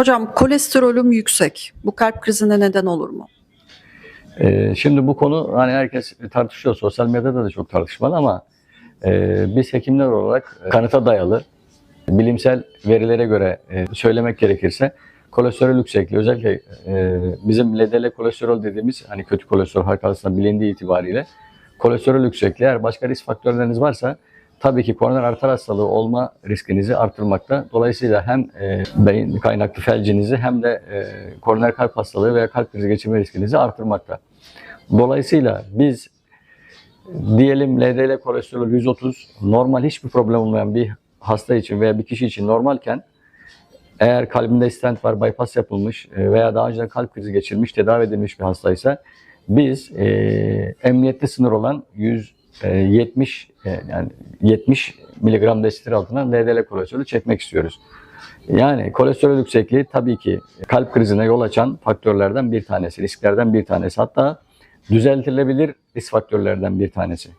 Hocam kolesterolüm yüksek. Bu kalp krizine neden olur mu? Ee, şimdi bu konu hani herkes tartışıyor. Sosyal medyada da çok tartışmalı ama e, biz hekimler olarak kanıta dayalı bilimsel verilere göre e, söylemek gerekirse kolesterol yüksekliği özellikle e, bizim LDL kolesterol dediğimiz hani kötü kolesterol halk arasında bilindiği itibariyle kolesterol yüksekliği eğer başka risk faktörleriniz varsa tabii ki koroner arter hastalığı olma riskinizi artırmakta. Dolayısıyla hem e, beyin kaynaklı felcinizi hem de e, koroner kalp hastalığı veya kalp krizi geçirme riskinizi artırmakta. Dolayısıyla biz diyelim LDL kolesterolü 130 normal hiçbir problem olmayan bir hasta için veya bir kişi için normalken eğer kalbinde stent var, bypass yapılmış e, veya daha önceden kalp krizi geçirmiş, tedavi edilmiş bir hastaysa biz e, emniyette sınır olan 100 ee, 70 e, yani 70 miligram destir altına LDL kolesterolü çekmek istiyoruz. Yani kolesterol yüksekliği tabii ki kalp krizine yol açan faktörlerden bir tanesi, risklerden bir tanesi. Hatta düzeltilebilir risk faktörlerden bir tanesi.